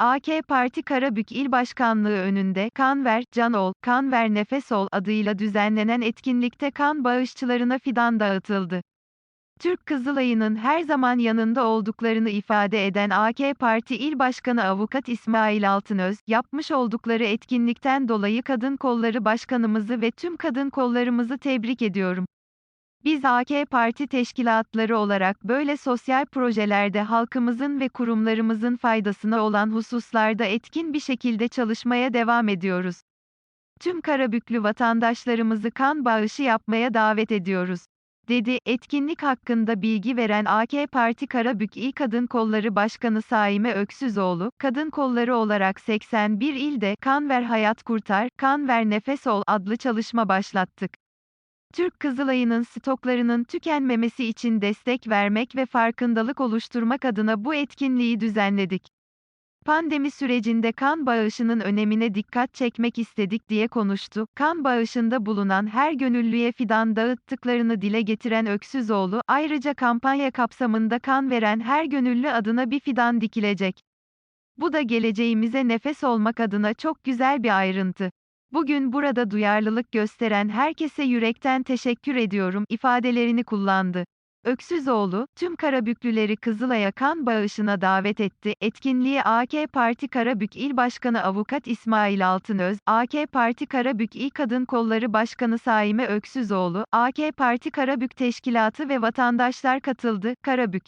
AK Parti Karabük İl Başkanlığı önünde Kan Ver, Can Ol, Kan Ver Nefes adıyla düzenlenen etkinlikte kan bağışçılarına fidan dağıtıldı. Türk Kızılayı'nın her zaman yanında olduklarını ifade eden AK Parti İl Başkanı Avukat İsmail Altınöz, yapmış oldukları etkinlikten dolayı Kadın Kolları Başkanımızı ve tüm kadın kollarımızı tebrik ediyorum. Biz AK Parti teşkilatları olarak böyle sosyal projelerde halkımızın ve kurumlarımızın faydasına olan hususlarda etkin bir şekilde çalışmaya devam ediyoruz. Tüm Karabüklü vatandaşlarımızı kan bağışı yapmaya davet ediyoruz dedi. Etkinlik hakkında bilgi veren AK Parti Karabük İl Kadın Kolları Başkanı Saime Öksüzoğlu, kadın kolları olarak 81 ilde Kan Ver Hayat Kurtar, Kan Ver Nefes Ol adlı çalışma başlattık. Türk Kızılayı'nın stoklarının tükenmemesi için destek vermek ve farkındalık oluşturmak adına bu etkinliği düzenledik. Pandemi sürecinde kan bağışının önemine dikkat çekmek istedik diye konuştu. Kan bağışında bulunan her gönüllüye fidan dağıttıklarını dile getiren Öksüzoğlu, ayrıca kampanya kapsamında kan veren her gönüllü adına bir fidan dikilecek. Bu da geleceğimize nefes olmak adına çok güzel bir ayrıntı. Bugün burada duyarlılık gösteren herkese yürekten teşekkür ediyorum ifadelerini kullandı. Öksüzoğlu, tüm Karabüklüleri Kızılay'a kan bağışına davet etti. Etkinliğe AK Parti Karabük İl Başkanı Avukat İsmail Altınöz, AK Parti Karabük İl Kadın Kolları Başkanı Saime Öksüzoğlu, AK Parti Karabük Teşkilatı ve vatandaşlar katıldı. Karabük